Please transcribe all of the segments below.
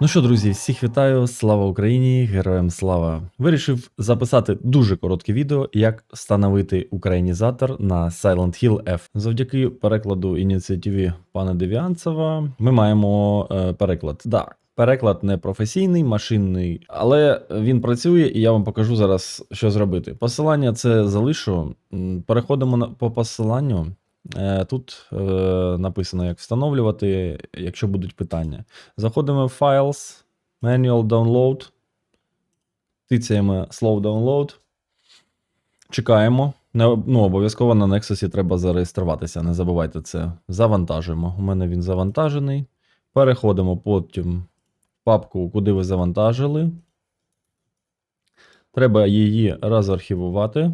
Ну що, друзі, всіх вітаю, слава Україні, героям слава! Вирішив записати дуже коротке відео, як встановити українізатор на Silent Hill F. Завдяки перекладу ініціативі пана Девіанцева ми маємо е, переклад. Так, переклад не професійний, машинний, але він працює, і я вам покажу зараз, що зробити. Посилання це залишу. Переходимо на, по посиланню. Е, Тут е, написано, як встановлювати, якщо будуть питання. Заходимо в Files, Manual Download, тицяємо Slow Download, чекаємо. Ну, обов'язково на Nexus треба зареєструватися, не забувайте це. Завантажуємо. У мене він завантажений. Переходимо потім в папку, куди ви завантажили. Треба її розархівувати.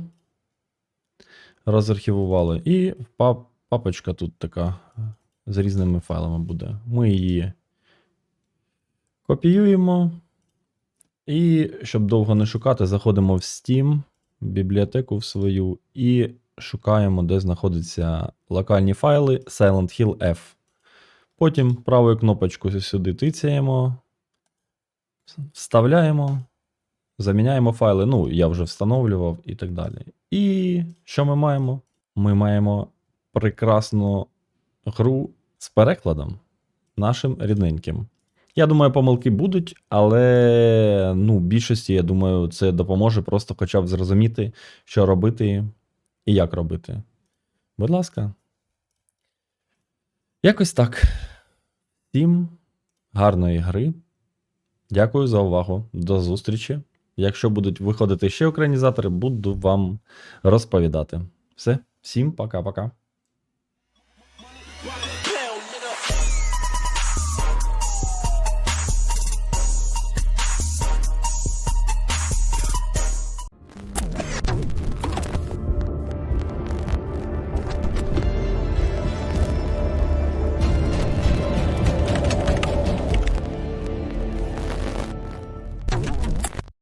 Розархівували. І в пап, папочка тут така з різними файлами буде. Ми її копіюємо. І щоб довго не шукати, заходимо в Steam, в бібліотеку в свою, і шукаємо, де знаходяться локальні файли Silent Hill F. Потім правою кнопочкою сюди тицяємо, вставляємо, заміняємо файли. Ну, я вже встановлював і так далі. І що ми маємо? Ми маємо прекрасну гру з перекладом нашим рідненьким. Я думаю, помилки будуть, але ну, більшості, я думаю, це допоможе просто хоча б зрозуміти, що робити і як робити. Будь ласка. Якось так. Всім гарної гри. Дякую за увагу. До зустрічі. Якщо будуть виходити ще українізатори, буду вам розповідати. Все, всім пока-пока. Wow.